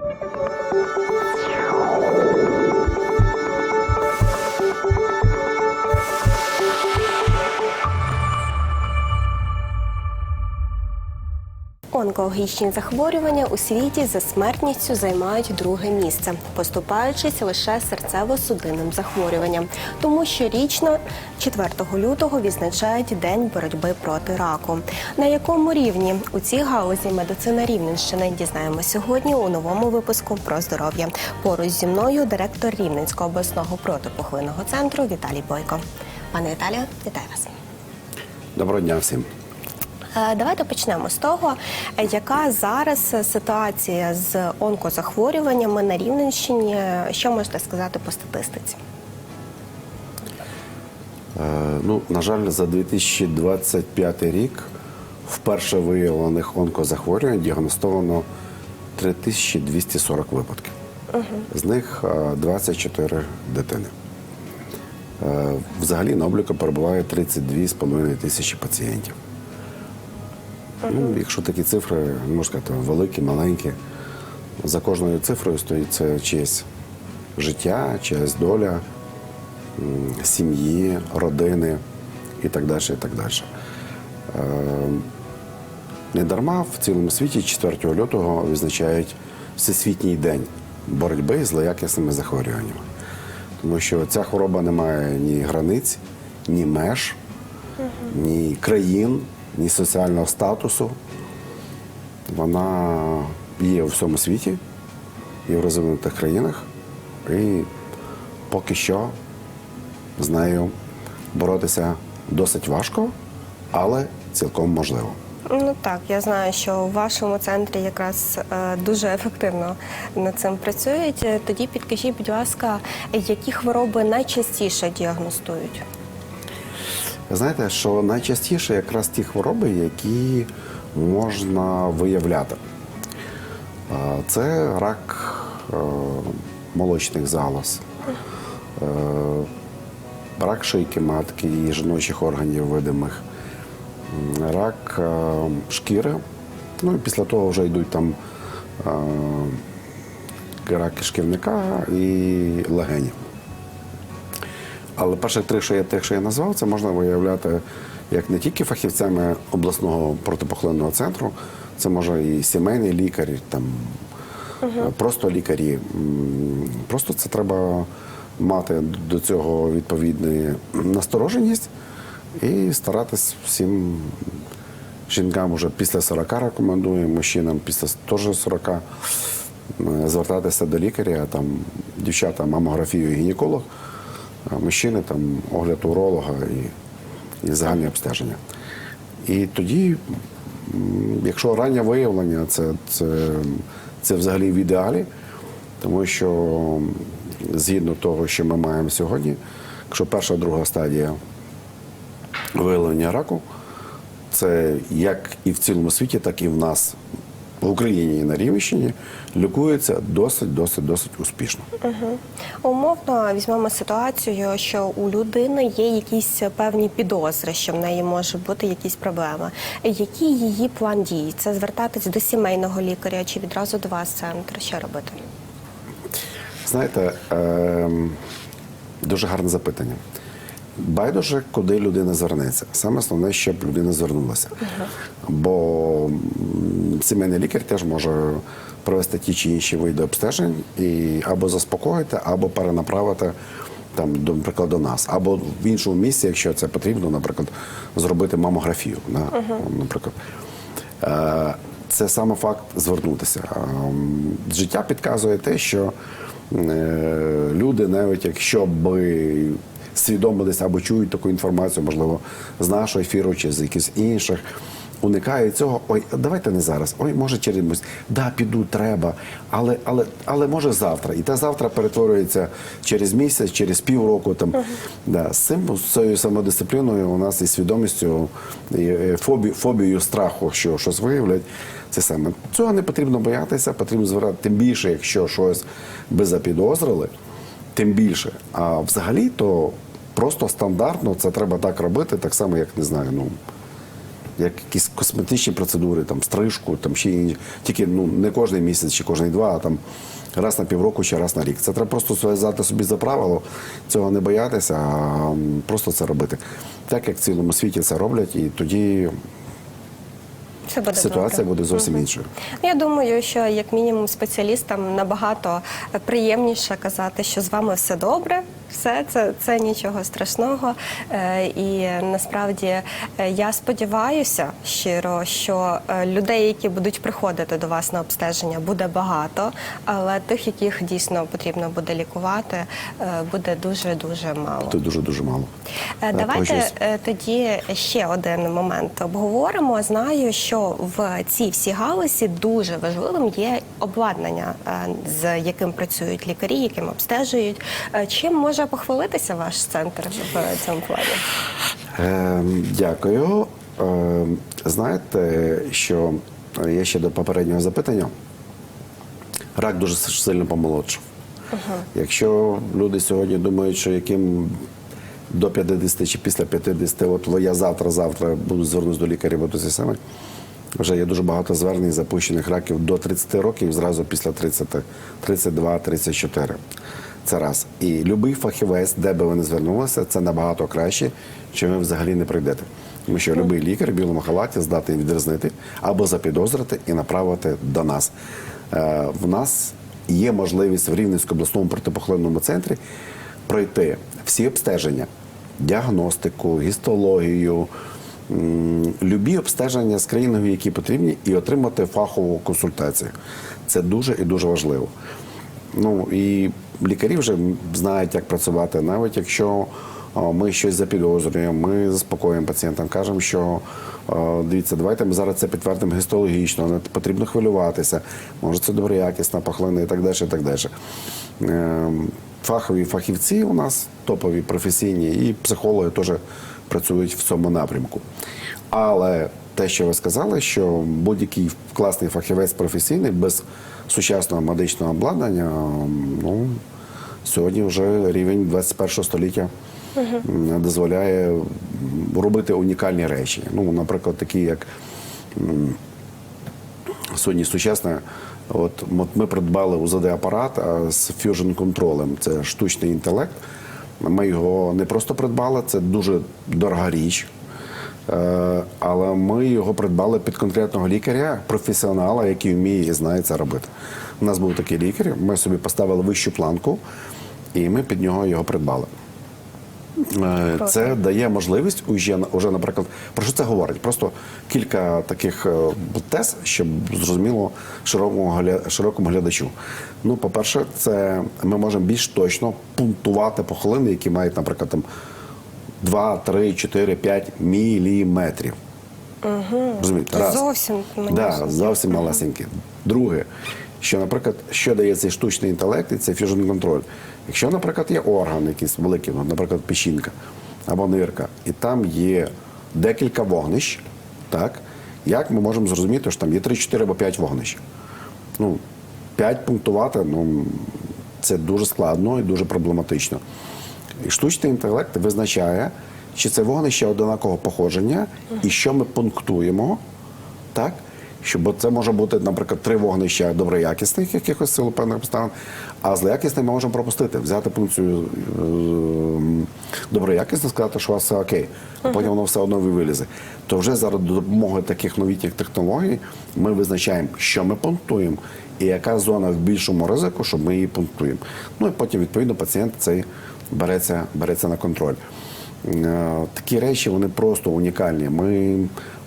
you Онкологічні захворювання у світі за смертністю займають друге місце, поступаючись лише серцево-судинним захворюванням. Тому щорічно 4 лютого відзначають День боротьби проти раку. На якому рівні у цій галузі медицина Рівненщини дізнаємо сьогодні у новому випуску про здоров'я. Поруч зі мною директор Рівненського обласного протипухлинного центру Віталій Бойко. Пане Віталію, вітаю вас. Доброго дня всім. Е, Давайте почнемо з того, е, яка зараз ситуація з онкозахворюваннями на Рівненщині. Що можете сказати по статистиці? Е, Ну, на жаль, за 2025 рік вперше виявлених онкозахворювань діагностовано 3240 випадків. З них е, 24 дитини. Взагалі на обліку перебуває 32,5 тисячі пацієнтів. Ну, якщо такі цифри, можна сказати, великі, маленькі, за кожною цифрою стоїть це чиєсь життя, чиясь доля, сім'ї, родини і так далі. І так далі. Е, Не дарма в цілому світі 4 лютого відзначають Всесвітній день боротьби з злоякісними захворюваннями. Тому що ця хвороба не має ні границь, ні меж, ні країн, ні соціального статусу. Вона є у всьому світі, є в розвинутих країнах. І поки що з нею боротися досить важко, але цілком можливо. Ну так, я знаю, що у вашому центрі якраз е, дуже ефективно над цим працюють. Тоді підкажіть, будь ласка, які хвороби найчастіше діагностують? Знаєте, що найчастіше якраз ті хвороби, які можна виявляти. Це рак е, молочних залоз, е, рак шийки матки і жіночих органів видимих, рак е, шкіри. Ну і після того вже йдуть там е, рак кишківника і легенів. Але перших три, що я тих, що я назвав, це можна виявляти як не тільки фахівцями обласного протипухлинного центру, це може і сімейний лікар, там просто лікарі. Просто це треба мати до цього відповідну настороженість і старатись всім жінкам вже після 40 рекомендуємо, мужчинам після теж 40 е, звертатися до лікаря, там дівчата мамографію гінеколог, мужчини там огляд уролога і, і загальне обстеження. І тоді, якщо раннє виявлення, це, це, це взагалі в ідеалі, тому що згідно того, що ми маємо сьогодні, якщо перша друга стадія виявлення раку, це як і в цілому світі, так і в нас в Україні і на Рівненщині лікується досить, досить, досить успішно. Умовно візьмемо ситуацію, що у людини є якісь певні підозри, що в неї може бути якісь проблеми. Який її план дій? Це звертатись до сімейного лікаря чи відразу до вас центр? Що робити? Знаєте, ем, дуже гарне запитання. Байдуже, куди людина звернеться. Саме основне, щоб людина звернулася. Бо сімейний лікар теж може провести ті чи інші види обстежень і або заспокоїти, або перенаправити там, до, наприклад, до нас, або в іншому місці, якщо це потрібно, наприклад, зробити мамографію. на- Наприклад. Е, Це саме факт звернутися. Ем, Життя підказує те, що е, люди, навіть якщо би свідомилися або чують таку інформацію, можливо, з нашого ефіру чи з якихось інших, уникають цього. Ой, давайте не зараз. Ой, може через. Да, піду, треба, але, але, але може завтра. І те завтра перетворюється через місяць, через півроку. Там да, з цим з цією самодисципліною у нас і свідомістю, і е, фобі, фобією страху, що щось виявлять. Це саме цього не потрібно боятися, потрібно звертати тим більше, якщо щось би запідозрили, тим більше. А взагалі, то просто стандартно це треба так робити, так само, як не знаю, ну як якісь косметичні процедури, там стрижку, там ще інші. тільки ну не кожен місяць чи кожний два, а там раз на півроку чи раз на рік. Це треба просто зв'язати собі за правило, цього не боятися, а просто це робити. Так як в цілому світі це роблять, і тоді Все буде ситуація добре. буде зовсім іншою. Я думаю, що як мінімум спеціалістам набагато приємніше казати, що з вами все добре. Все це, це нічого страшного. Е, І насправді е, я сподіваюся щиро, що е, людей, які будуть приходити до вас на обстеження, буде багато, але тих, яких дійсно потрібно буде лікувати, буде дуже дуже мало. Це дуже дуже мало. Давайте е, тоді ще один момент обговоримо. Знаю, що в цій всій галузі дуже важливим є обладнання, з яким працюють лікарі, яким обстежують. Чим може похвалитися ваш центр в цьому плані? Е, дякую. Е, знаєте, що я ще до попереднього запитання. Рак дуже сильно помолодшав. Якщо люди сьогодні думають, що яким до 50 чи після 50, от я завтра-завтра буду звернусь до лікаря, буду це саме. Вже є дуже багато звернень запущених раків до 30 років, зразу після 30, 32, 34. Це раз. І будь-який фахівець, де би ви не звернулися, це набагато краще, чим ви взагалі не прийдете. Тому що будь-який лікар в білому халаті здатний відрізнити або запідозрити і направити до нас. Е, в нас є можливість в Рівненському обласному протипухлинному центрі пройти всі обстеження, діагностику, гістологію, любі обстеження скринінгові, які потрібні, і отримати фахову консультацію. Це дуже і дуже важливо. Ну і лікарі вже знають, як працювати, навіть якщо ми щось запідозрюємо, ми заспокоюємо пацієнтам, кажемо, що дивіться, давайте ми зараз це підтвердимо гістологічно, не потрібно хвилюватися, може це доброякісна пахлина і так далі. І так далі. Ем, Фахові фахівці у нас топові, професійні, і психологи теж працюють в цьому напрямку. Але те, що ви сказали, що будь-який класний фахівець професійний без сучасного медичного обладнання, ну сьогодні вже рівень 21 століття м, дозволяє робити унікальні речі. Ну, наприклад, такі як сьогодні сучасне. От м- ми придбали УЗД-апарат з фьюжн контролем. Це штучний інтелект. Ми його не просто придбали, це дуже дорога річ. Е, Але ми його придбали під конкретного лікаря, професіонала, який вміє і знає це робити. У нас був такий лікар, ми собі поставили вищу планку, і ми під нього його придбали. Е, Це дає можливість уже, уже, наприклад, про що це говорить? Просто кілька таких е, тез, щоб зрозуміло широкому, широкому глядачу. Ну, по-перше, це ми можемо більш точно пунктувати похилини, які мають, наприклад, там 2, 3, 4, 5 міліметрів. Розумієте? Раз. Зовсім да, зовсім. малесенькі. Друге, що, наприклад, що дає цей штучний інтелект і це фьюжн контроль. Якщо, наприклад, є орган якийсь великий, ну, наприклад, печінка або нирка, і там є декілька вогнищ, так, як ми можемо зрозуміти, що там є 3, 4 або 5 вогнищ? Ну, 5 пунктувати, ну, це дуже складно і дуже проблематично. Штучний інтелект визначає, чи це вогнище однакового походження, і що ми пунктуємо, так? Що, бо це може бути, наприклад, три вогнища доброякісних якихось сил певних обставин, а злоякісних ми можемо пропустити, взяти пункцію е, доброякісних, сказати, що у вас все окей, а потім воно все одно вилізе. То вже зараз до допомоги таких новітніх технологій ми визначаємо, що ми пунктуємо, і яка зона в більшому ризику, щоб ми її пунктуємо. Ну і потім, відповідно, пацієнт цей береться, береться на контроль. Е, Такі речі вони просто унікальні. Ми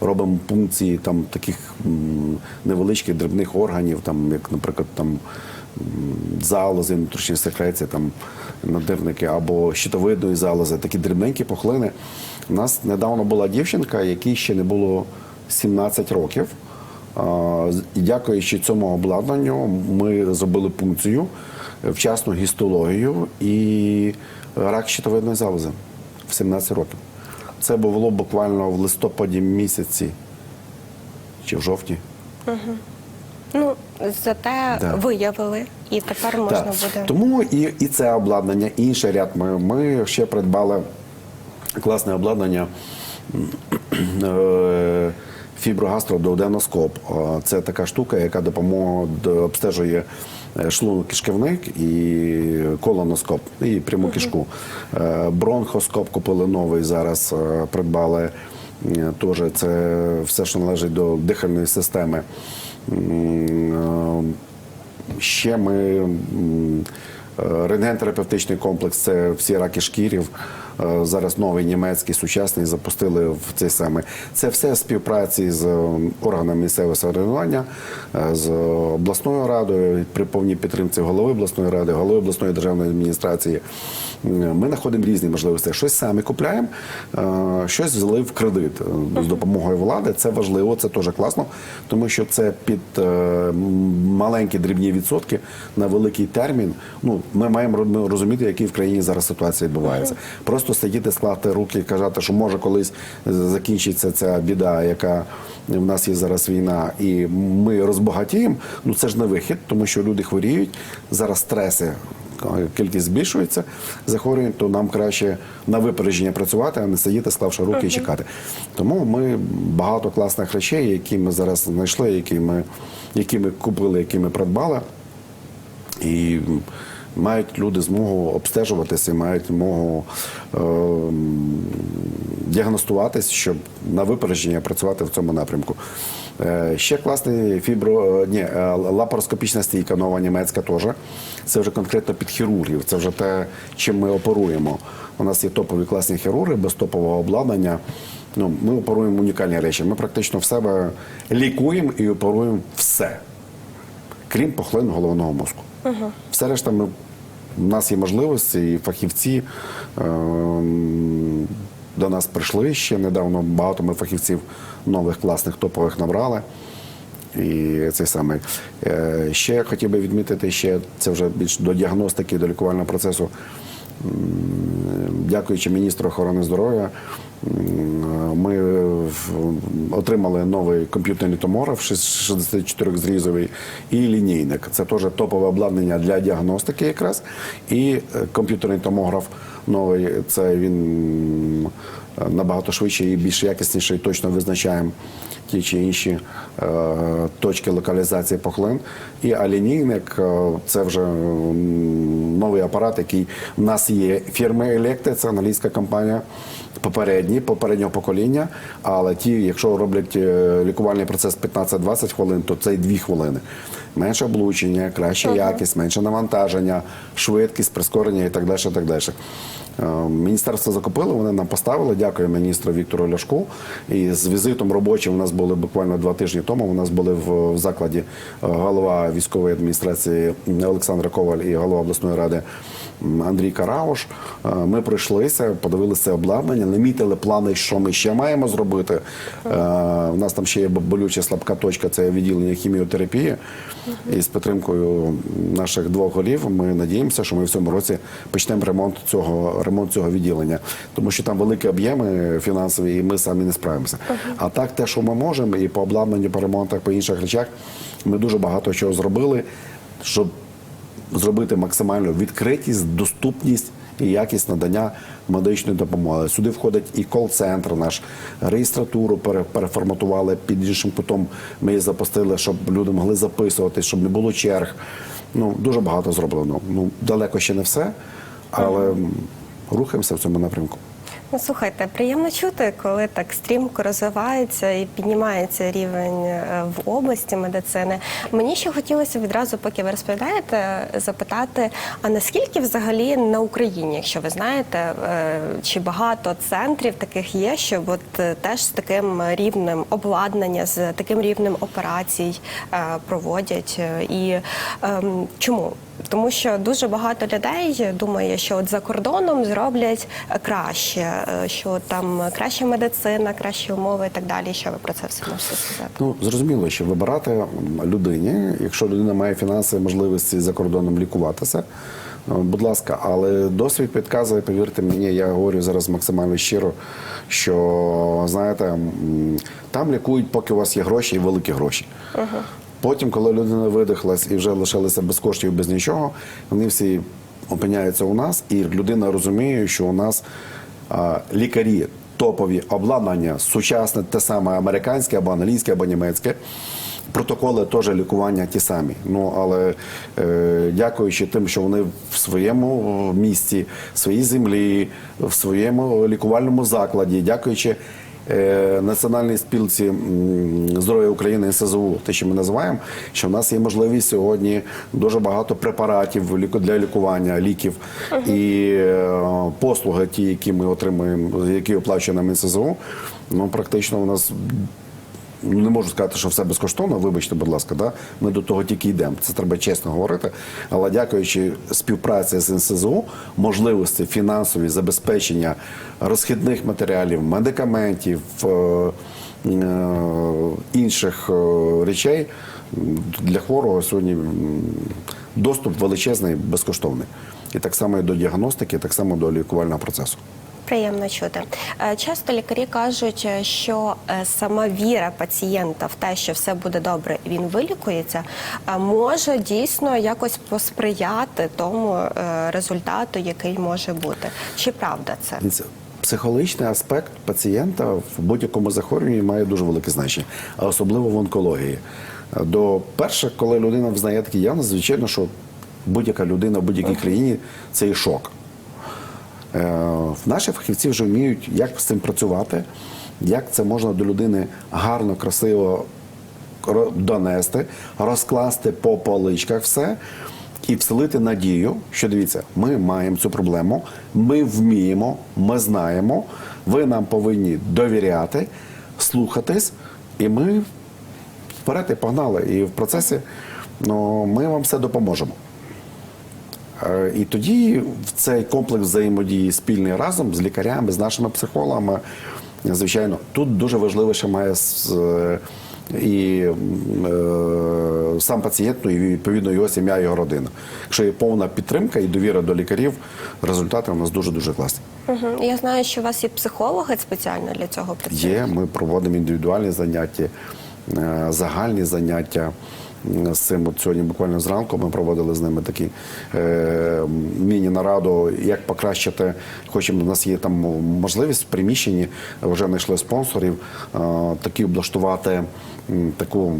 робимо пункції там таких невеличких дрібних органів, там, як, наприклад, там залози, внутрішні секреції, там надирники або щитовидної залози, такі дрібненькі пухлини. У нас недавно була дівчинка, якій ще не було 17 років. І дякуючи цьому обладнанню, ми зробили пункцію, е, вчасну гістологію і рак щитовидної залози в 17 років. Це було буквально в листопаді місяці чи в жовтні. Ну, зате Да. виявили, і тепер можна Так. буде. Тому і, і це обладнання, і інший ряд. Ми, ми ще придбали класне обладнання е, фіброгастродооденоскоп. Е, Це така штука, яка допомога обстежує шлунок кишківник і колоноскоп, і пряму кишку. Е, Бронхоскоп купили новий зараз, е, придбали. Е, Теж це все, що належить до дихальної системи. Е, Ще ми е, рентген-терапевтичний комплекс це всі раки шкірів. Е, Зараз новий німецький сучасний запустили в цей саме. Це все в співпраці з е, органами місцевого самоврядування, е, з обласною радою при повній підтримці голови обласної ради, голови обласної державної адміністрації. Ми знаходимо різні можливості. Щось самі купляємо, е, щось взяли в кредит е, з допомогою влади. Це важливо, це теж класно, тому що це під е, маленькі дрібні відсотки на великий термін. Ну ми маємо розуміти, які в країні зараз ситуація відбувається. Просто сидіти, склати руки і казати, що може колись закінчиться ця біда, яка в нас є зараз війна, і ми розбагатіємо. Ну це ж не вихід, тому що люди хворіють зараз стреси. Кількість збільшується захворювань, то нам краще на випередження працювати, а не сидіти, склавши руки і чекати. Тому ми багато класних речей, які ми зараз знайшли, які ми, які ми купили, які ми придбали, і мають люди змогу обстежуватися, мають змогу е, діагностуватись, щоб на випередження працювати в цьому напрямку. Е, ще класний фібро, е, ні, е, лапароскопічна стійка нова німецька теж. Це вже конкретно під хірургів. Це вже те, чим ми оперуємо. У нас є топові класні хірурги без топового обладнання. Ну, ми оперуємо унікальні речі. Ми практично в себе лікуємо і оперуємо все крім пухлин головного мозку. Все решта ми, у нас є можливості, і фахівці е, до нас прийшли ще недавно. Багато ми фахівців нових класних топових набрали. І цей самий. Е, ще хотів би відмітити, ще це вже більш до діагностики, до лікувального процесу. Дякуючи міністру охорони здоров'я, ми отримали новий комп'ютерний томограф 64 зрізовий і лінійник. Це теж топове обладнання для діагностики якраз. І е, комп'ютерний томограф новий, це він набагато швидше і більш якісніший, точно визначаємо ті чи інші е, точки локалізації пухлин. І алінійник е, це вже новий апарат, який в нас є фірми Електе, це англійська компанія. Попередні, попереднього покоління, але ті, якщо роблять е, лікувальний процес 15-20 хвилин, то це й 2 хвилини. Менше облучення, краща якість, менше навантаження, швидкість, прискорення і так далі. Так далі. Е, Міністерство закупило, вони нам поставили. Дякую міністру Віктору Ляшку. І з візитом робочим у нас були буквально два тижні тому. У нас були в, закладі е, голова військової адміністрації Олександра Коваль і голова обласної ради Андрій Карауш. Е, Ми пройшлися, подивилися обладнання, намітили плани, що ми ще маємо зробити. Е, У нас там ще є болюча слабка точка, це відділення хіміотерапії. І з підтримкою наших двох голів ми надіємося, що ми в цьому році почнемо ремонт цього ремонт цього відділення, тому що там великі об'єми фінансові, і ми самі не справимося. А так, те, що ми можемо, і по обладнанню, по ремонтах, по інших речах, ми дуже багато чого зробили, щоб зробити максимальну відкритість, доступність і якість надання медичної допомоги. Сюди входить і кол-центр наш, реєстратуру пере- переформатували під іншим кутом. Ми її запустили, щоб люди могли записуватись, щоб не було черг. Ну дуже багато зроблено. Ну далеко ще не все, але рухаємося в цьому напрямку. Ну, слухайте, приємно чути, коли так стрімко розвивається і піднімається рівень е, в області медицини. Мені ще хотілося відразу, поки ви розповідаєте, запитати: а наскільки взагалі на Україні, якщо ви знаєте, е, чи багато центрів таких є, що от е, теж з таким рівнем обладнання, з таким рівнем операцій проводять? І ем, чому? Тому що дуже багато людей думає, що от за кордоном зроблять краще, е, що там краща медицина, кращі умови і так далі. Що ви про це все можете сказати? Ну зрозуміло, що вибирати людині, якщо людина має фінансові можливості за кордоном лікуватися. е, Будь ласка, але досвід підказує, повірте мені, я говорю зараз максимально щиро, що знаєте, там лікують, поки у вас є гроші і великі гроші. Потім, коли людина видихлась і вже лишилася без коштів, без нічого, вони всі опиняються у нас, і людина розуміє, що у нас а, лікарі топові обладнання, сучасне, те саме американське або англійське, або німецьке. Протоколи теж лікування ті самі. Ну але е, дякуючи тим, що вони в своєму місті, в своїй землі, в своєму лікувальному закладі, дякуючи Національній спілці здоров'я України СЗУ, те, що ми називаємо, що в нас є можливість сьогодні дуже багато препаратів для лікування, ліків і е, послуги, ті, які ми отримуємо, які оплачує НСЗУ, ну практично у нас не можу сказати, що все безкоштовно, вибачте, будь ласка, да? ми до того тільки йдемо. Це треба чесно говорити. Але дякуючи співпраці з НСЗУ, можливості фінансові забезпечення розхідних матеріалів, медикаментів, е, е, інших е, речей для хворого сьогодні доступ величезний, безкоштовний. І так само і до діагностики, і так само до лікувального процесу. Приємно чути. Е, Часто лікарі кажуть, е, що е, сама віра пацієнта в те, що все буде добре, він вилікується, може дійсно якось посприяти тому результату, який може бути. Чи правда це? Психологічний аспект пацієнта в будь-якому захворюванні має дуже велике значення, а особливо в онкології. До перше, коли людина взнає такі явно, звичайно, що будь-яка людина в будь-якій країні це і шок. Е, Наші фахівці вже вміють, як з цим працювати, як це можна до людини гарно, красиво донести, розкласти по поличках все і вселити надію, що дивіться, ми маємо цю проблему, ми вміємо, ми знаємо, ви нам повинні довіряти, слухатись, і ми вперед і погнали. І в процесі ну, ми вам все допоможемо. Е, І тоді цей комплекс взаємодії спільний разом з лікарями, з нашими психологами, звичайно, тут дуже важливо, що має е, і е, сам пацієнт, ну і відповідно його сім'я, його родина. Якщо є повна підтримка і довіра до лікарів, результати у нас дуже дуже класні. Угу. Я знаю, що у вас є психологи спеціально для цього працюють. Є, ми проводимо індивідуальні заняття, загальні заняття. З цим от сьогодні буквально зранку ми проводили з ними такі е, міні-нараду, як покращити. Хочемо, у нас є там можливість в приміщенні, вже знайшли спонсорів, е, такі облаштувати м, таку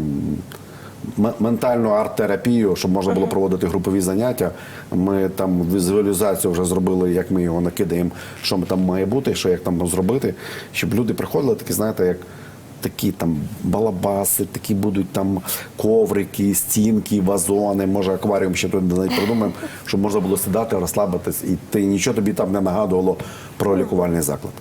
ментальну арт-терапію, щоб можна було проводити групові заняття. Ми там візуалізацію вже зробили, як ми його накидаємо, що ми там має бути, що як там зробити, щоб люди приходили, такі, знаєте, як. Такі там балабаси, такі будуть там коврики, стінки, вазони, може акваріум ще навіть придумаємо, щоб можна було сідати, розслабитись, і ти нічого тобі там не нагадувало про лікувальний заклад.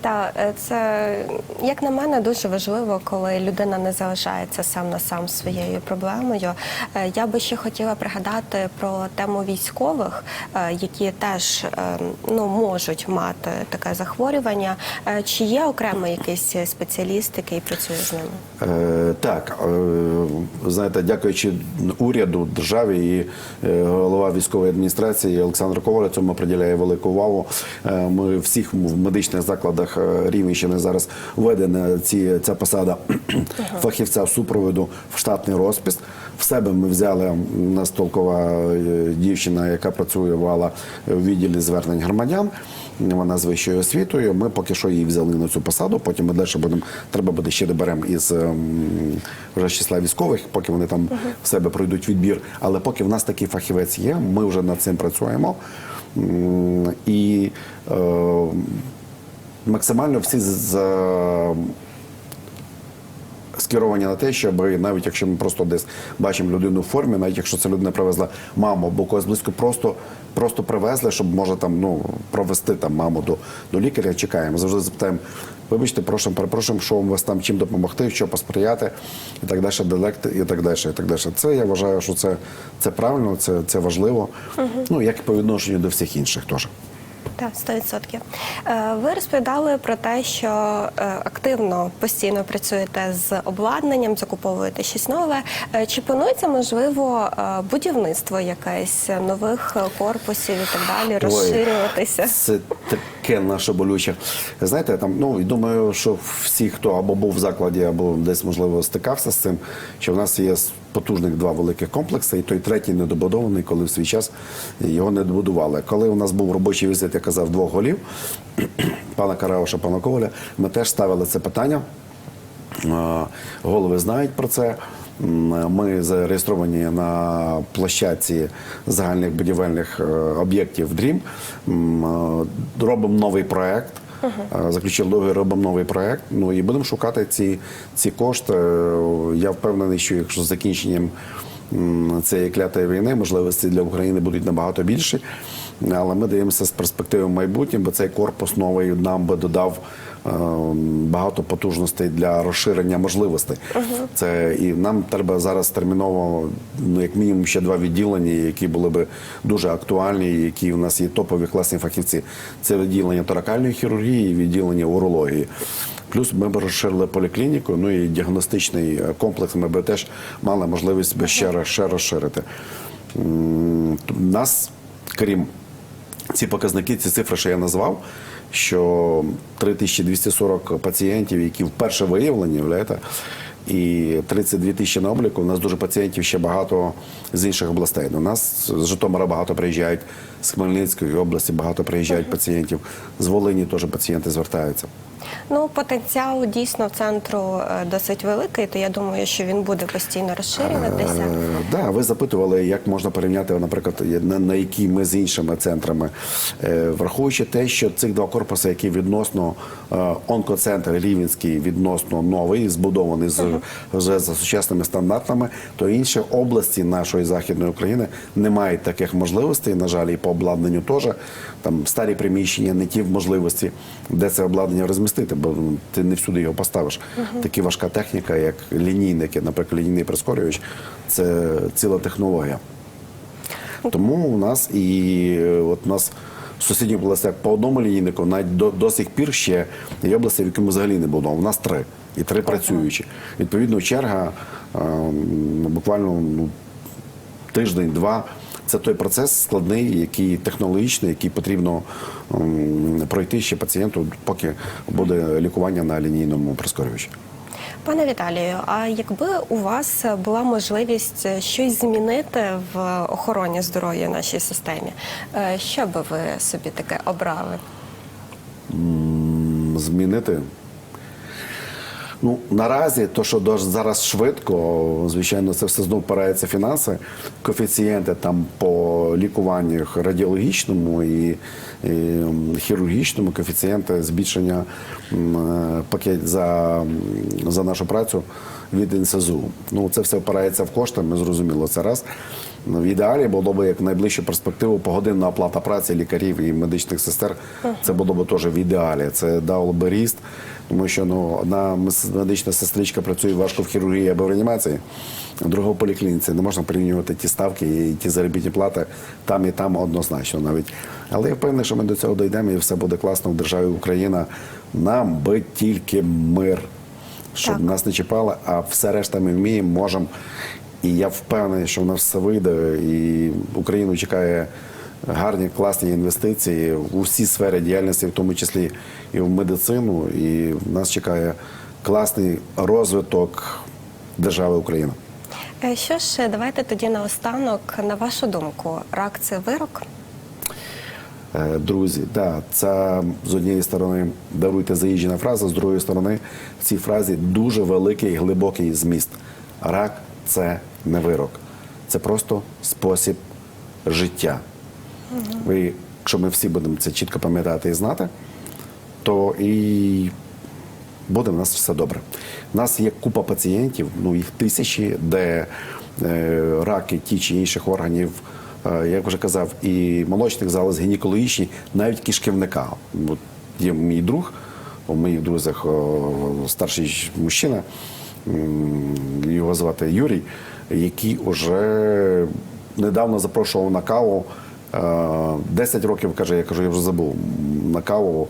Та е, це як на мене дуже важливо, коли людина не залишається сам на сам своєю проблемою. Е, Я би ще хотіла пригадати про тему військових, е, які теж ну можуть мати таке захворювання. Чи є окремий якийсь спеціаліст, який працює з ними? Е, так, е, знаєте, дякуючи уряду, державі і голова військової адміністрації Олександр Коваля цьому приділяє велику увагу. Ми всіх в медичних закладах е, Рівненщини зараз введена ці, ця посада фахівця супроводу в штатний розпис. В себе ми взяли нас толкова е, дівчина, яка працює в відділі звернень громадян. Вона з вищою освітою. Ми поки що її взяли на цю посаду. Потім ми далі будемо. Треба буде ще доберемо із ем, вже числа військових, поки вони там в себе пройдуть відбір. Але поки в нас такий фахівець є, ми вже над цим працюємо. І е, максимально всі за скеровані на те, щоб навіть якщо ми просто десь бачимо людину в формі, навіть якщо ця людина привезла маму або когось близько, просто, просто привезли, щоб може там ну провести там маму до, до лікаря. Чекаємо. Завжди запитаємо. Вибачте, прошу, перепрошуємо, що вам вас там чим допомогти, що посприяти, і так далі, дилект, і так далі. І так далі. Це я вважаю, що це, це правильно, це, це важливо. Ну як і по відношенню до всіх інших теж. Так, 100%. Е, Ви розповідали про те, що е, активно постійно працюєте з обладнанням, закуповуєте щось нове. Е, Чи планується можливо будівництво якесь нових корпусів і так далі, Ой, розширюватися? Це таке таке наше болюче. Знаєте, там ну думаю, що всі, хто або був в закладі, або десь можливо стикався з цим, що в нас є потужних два великих комплекси, і той третій недобудований, коли в свій час його не добудували. Коли у нас був робочий візит, я казав, двох голів пана Карауша, пана Коваля, ми теж ставили це питання. Голови знають про це. Ми зареєстровані на площадці загальних будівельних е, об'єктів ДРІМ. Робимо новий проект. Заключили договір, робимо новий проект. Ну і будемо шукати ці, ці кошти. Я впевнений, що якщо з закінченням цієї клятої війни можливості для України будуть набагато більші. Але ми дивимося з перспективи в майбутнє, бо цей корпус новий нам би додав е, багато потужностей для розширення можливостей. Це і нам треба зараз терміново, ну як мінімум, ще два відділення, які були би дуже актуальні, які у нас є топові класні фахівці. Це відділення торакальної хірургії і відділення урології. Плюс ми б розширили поліклініку, ну і діагностичний е, комплекс. Ми б теж мали можливість би ще, раз- ще розширити. Нас, крім ці показники, ці цифри, що я назвав, що 3240 пацієнтів, які вперше виявлені, являєте, і 32 тисячі на обліку. У нас дуже пацієнтів ще багато з інших областей. До нас з Житомира багато приїжджають, з Хмельницької області багато приїжджають пацієнтів, з Волині теж пацієнти звертаються. Ну, потенціал дійсно центру е, досить великий, то я думаю, що він буде постійно розширюватися. Е, да, ви запитували, як можна порівняти, наприклад, на, на які ми з іншими центрами, Е, враховуючи те, що цих два корпуси, які відносно е, онкоцентр Рівенський відносно новий, збудований з вже за сучасними стандартами, то інші області нашої західної України не мають таких можливостей. На жаль, і по обладнанню теж там старі приміщення, не ті можливості, де це обладнання розмістити, бо ну, ти не всюди його поставиш. Такі важка техніка, як лінійники, наприклад, лінійний прискорювач, це ціла технологія. Тому у нас і е, от у нас в сусідніх областях по одному лінійнику навіть до, до сих пір ще є області, в якому взагалі не було. У нас три і три працюючі. Відповідно, черга е, буквально ну, тиждень-два. Це той процес складний, який технологічний, який потрібно ем, пройти ще пацієнту, поки буде лікування на лінійному прискорювачі. Пане Віталію, а якби у вас була можливість щось змінити в охороні здоров'я нашій системі, е, що би ви собі таке обрали? Змінити. Ну, наразі, то, що зараз швидко, звичайно, це все знову впирається фінанси. Коефіцієнти там по лікуванню радіологічному і, і хірургічному, коефіцієнти збільшення е, пакет за, за нашу працю від НСЗУ. Ну, це все впирається в кошти, ми зрозуміло це раз. Ну, В ідеалі було б як найближчу перспективу погодинна оплата праці лікарів і медичних сестер. Це було б теж в ідеалі. Це дало б ріст, тому що ну, одна медична сестричка працює важко в хірургії або в реанімації, а друга в поліклініці. Не можна порівнювати ті ставки і ті заробітні плати там і там однозначно навіть. Але я впевнений, що ми до цього дійдемо і все буде класно в державі Україна. Нам би тільки мир щоб Так. нас не чіпали, а все решта ми вміємо, можемо. І я впевнений, що в нас все вийде, і Україну чекає гарні, класні інвестиції у всі сфери діяльності, в тому числі і в медицину. І нас чекає класний розвиток держави Україна. Е, Що ж, давайте тоді наостанок, на вашу думку, рак це вирок? Е, Друзі, да, це з однієї сторони даруйте заїжджена фраза, з другої сторони, в цій фразі дуже великий глибокий зміст. Рак це не вирок, це просто спосіб життя. Ви, якщо ми всі будемо це чітко пам'ятати і знати, то і буде в нас все добре. У нас є купа пацієнтів, ну їх тисячі, де е, раки ті чи інших органів, е, як вже казав, і молочних залоз, гінекологічні, навіть кишківника. От є мій друг, у моїх друзях старший мужчина, його звати Юрій, який уже недавно запрошував на каву. Е, 10 років каже, я кажу, я вже забув на каву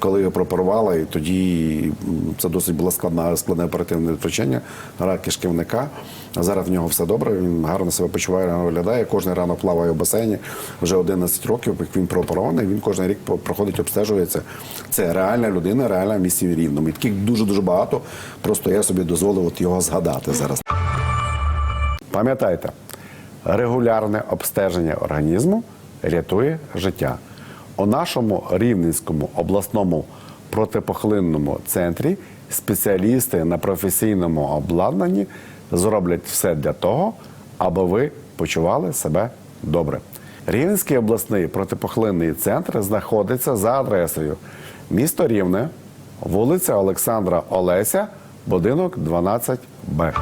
коли його прооперували, і тоді це досить було складне, складне оперативне втручання, рак кишківника. А зараз в нього все добре, він гарно себе почуває, виглядає. Кожен ранок плаває в басейні вже 11 років, як він прооперований, він кожен рік проходить, обстежується. Це реальна людина, реальна в місті рівному. І таких дуже-дуже багато. Просто я собі дозволив от його згадати зараз. Пам'ятайте, регулярне обстеження організму рятує життя. У нашому Рівненському обласному протипохлинному центрі спеціалісти на професійному обладнанні зроблять все для того, аби ви почували себе добре. Рівненський обласний протипохлинний центр знаходиться за адресою місто Рівне, вулиця Олександра Олеся, будинок 12Б.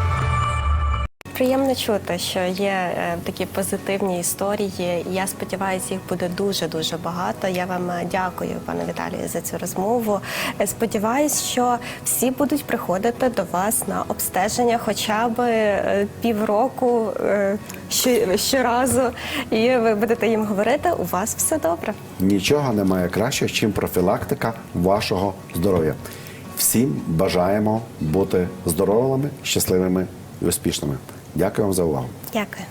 Приємно чути, що є е, такі позитивні історії. Я сподіваюся, їх буде дуже дуже багато. Я вам е, дякую, пане Віталію, за цю розмову. Е, Сподіваюсь, що всі будуть приходити до вас на обстеження, хоча б півроку що- щоразу, і ви будете їм говорити, у вас все добре. Нічого немає краще, чим профілактика вашого здоров'я. Всім бажаємо бути здоровими, щасливими і успішними. Дякую вам за увагу. Дякую.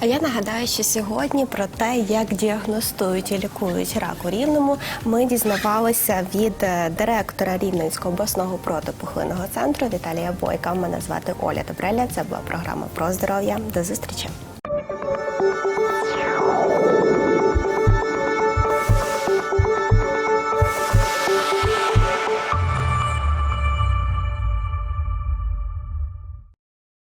А я нагадаю, що сьогодні про те, як діагностують і лікують рак у Рівному, ми дізнавалися від е, директора Рівненського обласного протипухлинного центру Віталія Бойка. Мене звати Оля Добреля. Це була програма про здоров'я. До зустрічі.